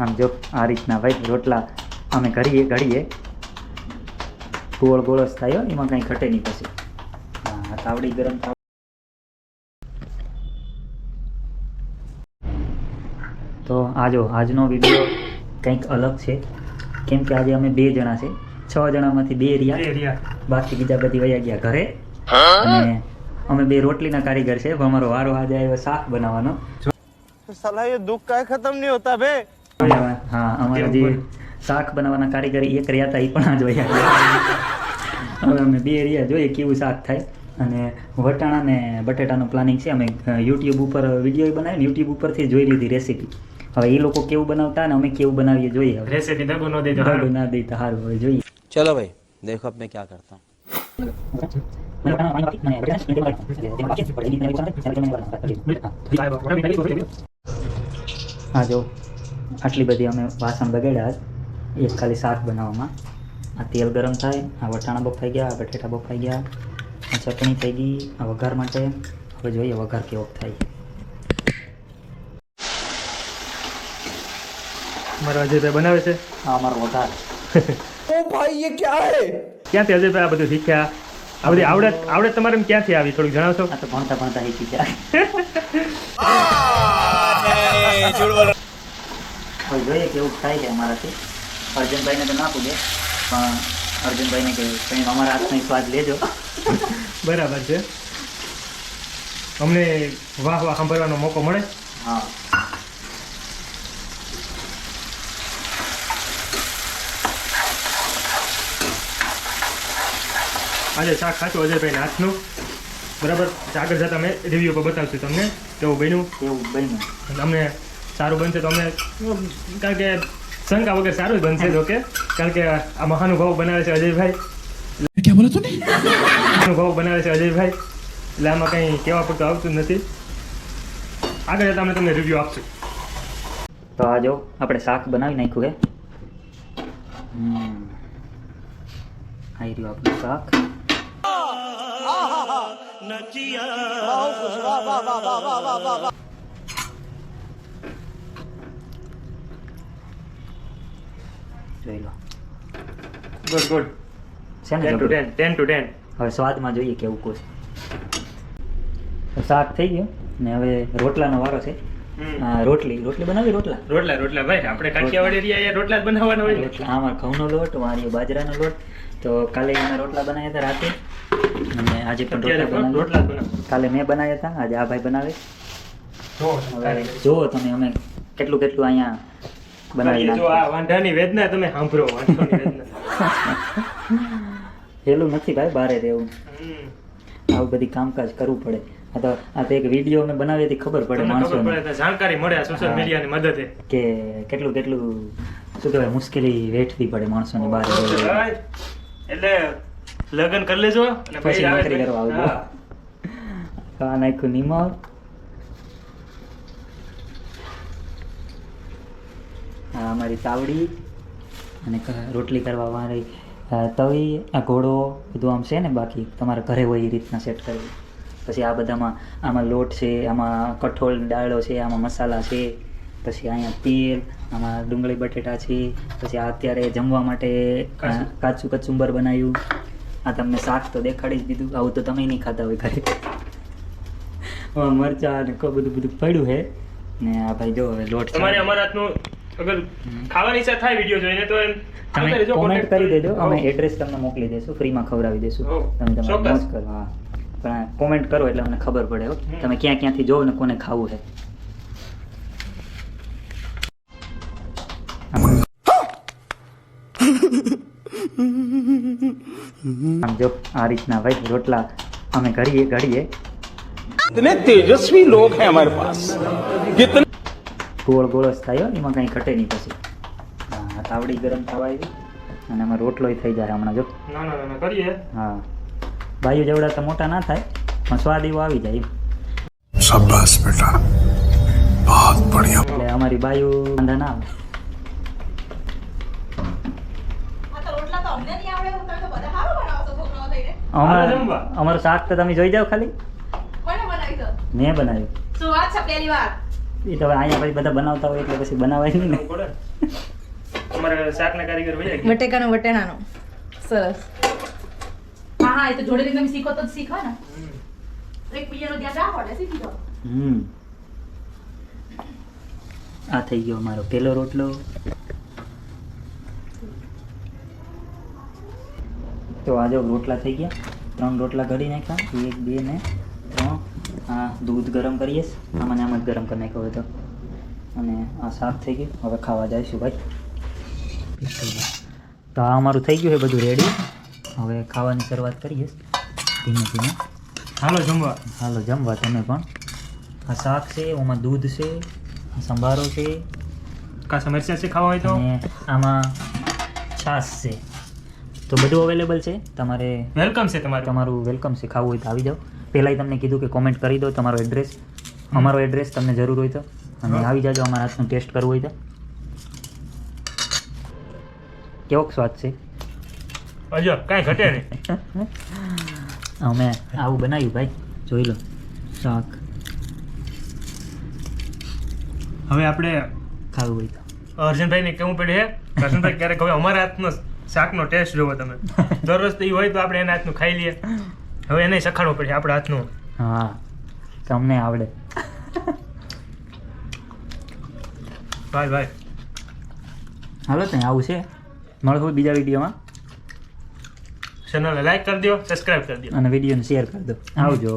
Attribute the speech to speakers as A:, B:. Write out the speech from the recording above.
A: આમ જો આ રીતના ભાઈ રોટલા અમે ઘડીએ ઘડીએ. ગોળ ગોળ જ થાય એમાં કાંઈ ઘટે નહીં પછી. હા તાવડી ગરમ તો આજો આજનો વીડિયો કંઈક અલગ છે. કેમ કે આજે અમે બે જણા છે. છ જણામાંથી બે રહ્યા. બાકી બીજા બધી વયા ગયા ઘરે. અને અમે બે રોટલીના કારીગર છે. અમારો વારો આજે આવ્યો શાક બનાવવાનો.
B: સલાહ દુઃખ કાંઈ ખતમ નહીં હોતા ભાઈ.
A: હા અમારા જે શાક બનાવવાના કારીગર એક રહ્યા હતા એ પણ આ જોયા હવે અમે બે રહ્યા જોઈએ કેવું શાક થાય. અને વટાણા ને બટેટાનું પ્લાનિંગ છે. અમે યુટ્યુબ ઉપર વીડિયો બનાવી યુટ્યુબ ઉપરથી જોઈ લીધી રેસીપી હવે એ લોકો કેવું બનાવતા અને અમે કેવું બનાવીએ જોઈએ હવે.
C: રેસીપી દગો ન દેતા
A: દગો ના દેતા હારું હવે જોઈએ.
D: ચલો ભાઈ દેખો અબ મેં કરતા.
A: હા જો. આટલી બધી અમે વાસણ બગાડ્યા જ. એક ખાલી શાક બનાવવામાં. આ તેલ ગરમ થાય આ વટાણા બફાઈ ગયા આ બટેટા બફાઈ ગયા આ ચટણી થઈ ગઈ આ વઘાર માટે. હવે જોઈએ વઘાર કેવો થાય.
C: મારા અજયભાઈ બનાવે છે?
A: આ અમારો વઘાર.
C: ક્યાંથી અજયભાઈ આ બધું શીખ્યા? આ બધી આવડત આવડત તમારે ક્યાંથી આવી થોડુંક જણાવશો?
A: આ તો ભણતા ભણતા શીખી ગયા. હવે જોઈએ કેવું થાય છે અમારાથી. અર્જુનભાઈને તો ના પૂગે પણ અર્જુનભાઈને કે કંઈ અમારા હાથનો સ્વાદ લેજો.
C: બરાબર છે. અમને વાહ વાહ સાંભળવાનો મોકો મળે.
A: હા.
C: આજે શાક ખાતું અજયભાઈ હાથનું. બરાબર? આગળ જતા અમે રિવ્યુ પર બતાવશું તમને. કેવું બન્યું?
A: કેવું બન્યું?
C: અને અમને સારું બનશે તો અમે કારણ કે શંકા વગર સારું જ બનશે જો કારણ કે આ મહાનુભાવ બનાવે છે અજયભાઈ. ક્યાં બનાવે છે અજયભાઈ. એટલે આમાં કંઈ કહેવા પડતું આવતું નથી. આગળ જતા અમે તમને રિવ્યૂ આપશું.
A: તો આ જો આપણે શાક બનાવી નાખ્યું છે આવી રહ્યું આપણું શાક. નચિયા. જોઈ લો. Good
C: good ten
A: to
C: ten ten to ten
A: હવે સ્વાદમાં જોઈએ કેવું તો શાક થઈ ગયું ને હવે રોટલાનો વારો છે. રોટલી રોટલી બનાવી રોટલા?
C: રોટલા રોટલા ભાઈ આપણે કાઠિયાવાડી રહ્યા રોટલા જ બનાવવાના હોય.
A: રોટલા આમાં ઘઉંનો લોટ મારી બાજરાનો લોટ. તો કાલે અમે રોટલા બનાવ્યા હતા રાતે. અને આજે પણ રોટલા
C: રોટલા
A: કાલે મેં બનાવ્યા હતા આજે આ ભાઈ બનાવે.
C: જો
A: હવે જુઓ તમે અમે કેટલું કેટલું અહીંયા બનાવી
C: જો આ વાંઢાની વેદના તમે સાંભળો વાંઢાની વેદના.
A: હેલું નથી ભાઈ બારે રહેવું. આવું બધી કામકાજ કરવું પડે. આ તો આ તો એક વીડિયો મેં બનાવી હતી ખબર પડે
C: તો જાણકારી મળે સોશિયલ મીડિયાની મદદે.
A: કે કેટલું કેટલું શું કહેવાય મુશ્કેલી વેઠવી પડે માણસોને બહાર
C: એટલે લગ્ન કરી લેજો અને
A: પછી નોકરી કરવા આવજો. આ નાખ્યું નિમક અમારી તાવડી અને રોટલી કરવા વાળી તવી આ ઘોડો બધું આમ છે ને બાકી તમારા ઘરે હોય એ રીતના સેટ કરવી. પછી આ બધામાં આમાં લોટ છે આમાં કઠોળ ડાળો છે આમાં મસાલા છે પછી અહીંયા તેલ આમાં ડુંગળી બટેટા છે પછી આ અત્યારે જમવા માટે
C: કાચું.
A: કાચું કચુંબર બનાવ્યું. આ તમને શાક તો દેખાડી જ દીધું આવું તો તમે નહીં ખાતા હોય ઘરે. મરચા મરચાં ને બધું બધું પડ્યું છે. ને આ ભાઈ જો હવે લોટ
C: તમારે અમારા હાથનું અગર ખાવાની ઈચ્છા થાય વિડીયો જોઈને તો એમ
A: તમે
C: આવતા રહેજો,
A: કોમેન્ટ
C: contact
A: કરી દેજો અમે
C: હો.
A: એડ્રેસ તમને મોકલી દઈશું ફ્રીમાં ખવડાવી દઈશું
C: હો,
A: તમે તમારે
C: ચોક્કસ.
A: મોજ કરો હા પણ કોમેન્ટ કરો એટલે અમને ખબર પડે હો
C: હમ.
A: તમે ક્યાં ક્યાંથી જોવો ને કોને ખાવું છે આમ જો આ રીતના ભાઈ રોટલા અમે ઘડીએ ઘડીએ
B: इतने तेजस्वी लोग हैं हमारे पास कितने
A: ગોળ ગોળ જ થાય એમાં કંઈ ઘટે નહીં પછી. હા તાવડી ગરમ થવા આવી. અને એમાં રોટલોય થઈ જાય હમણાં જો.
C: કરીએ.
A: હા. ભાઈઓ જેવડા તો મોટા ના થાય પણ સ્વાદ એવો આવી જાય
E: શાબાશ બેટા. બહુત બઢિયા.
A: એટલે અમારી બાયુ વાંધા ના આવે. અમારું શાક તો તમે જોઈ જાવ ખાલી. મેં બનાવ્યું.
F: શું વાત છે પહેલી વાર?
A: એ તો અહીંયા પછી બધા બનાવતા હોય એટલે પછી બનાવાય નહીં ને.
C: અમારે શાકના કારીગર ગયા.
F: વટેકાનો વટેણાનો. સરસ. હા હા એ તો જોડે તમે શીખો તો શીખો ને. એક બીજાનો ધ્યાન રાખો એટલે શીખી જાઓ.
A: હમ. આ થઈ ગયો અમારો પેલો રોટલો. તો આજે રોટલા થઈ ગયા. ત્રણ રોટલા ઘડી નાખ્યા એક બે ને દૂધ ગરમ કરીએ. આમાં આમ જ ગરમ કરી નાખ્યો હોય તો. અને આ શાક થઈ ગયું. હવે ખાવા જઈશું ભાઈ. તો આ અમારું થઈ ગયું છે બધું રેડી હવે ખાવાની શરૂઆત કરીએ ધીમે ધીમે.
C: હાલો જમવા.
A: હાલો જમવા તમે પણ. આ શાક છે ઓમાં દૂધ છે આ સંભારો છે.
C: કા સમસ્યા છે ખાવા હોય તો?
A: આમાં છાશ છે. તો બધું અવેલેબલ છે. તમારે
C: વેલકમ છે તમારું.
A: તમારું વેલકમ છે ખાવું હોય તો આવી જાઓ. પહેલાંય તમને કીધું કે કોમેન્ટ કરી દો તમારો એડ્રેસ અમારો એડ્રેસ તમને જરૂર હોય તો. અને આવી જાજો અમારા હાથનું ટેસ્ટ કરવું હોય તો. કેવોક સ્વાદ છે?
C: અજો કાંઈ ઘટે નહીં.
A: અમે આવું બનાવ્યું ભાઈ. જોઈ લો. શાક.
C: હવે આપણે
A: ખાવું હોય તો.
C: અર્જુનભાઈને કેવું પડે હે અર્જુનભાઈ ક્યારેક હવે અમારા હાથનો શાકનો ટેસ્ટ જોવો તમે. દરરોજ તો એ હોય તો આપણે એના હાથનું ખાઈ લઈએ. હવે એને સખાડવું પડશે આપણા હાથનું.
A: હા તમને આવડે.
C: ભાઈ ભાઈ.
A: હાલો ત્યાં આવું છે. મળવું બીજા વિડીયોમાં.
C: ચેનલને લાઈક કરી દો સબસ્ક્રાઇબ કરી દો
A: અને વિડીયોને શેર કરી દો આવજો.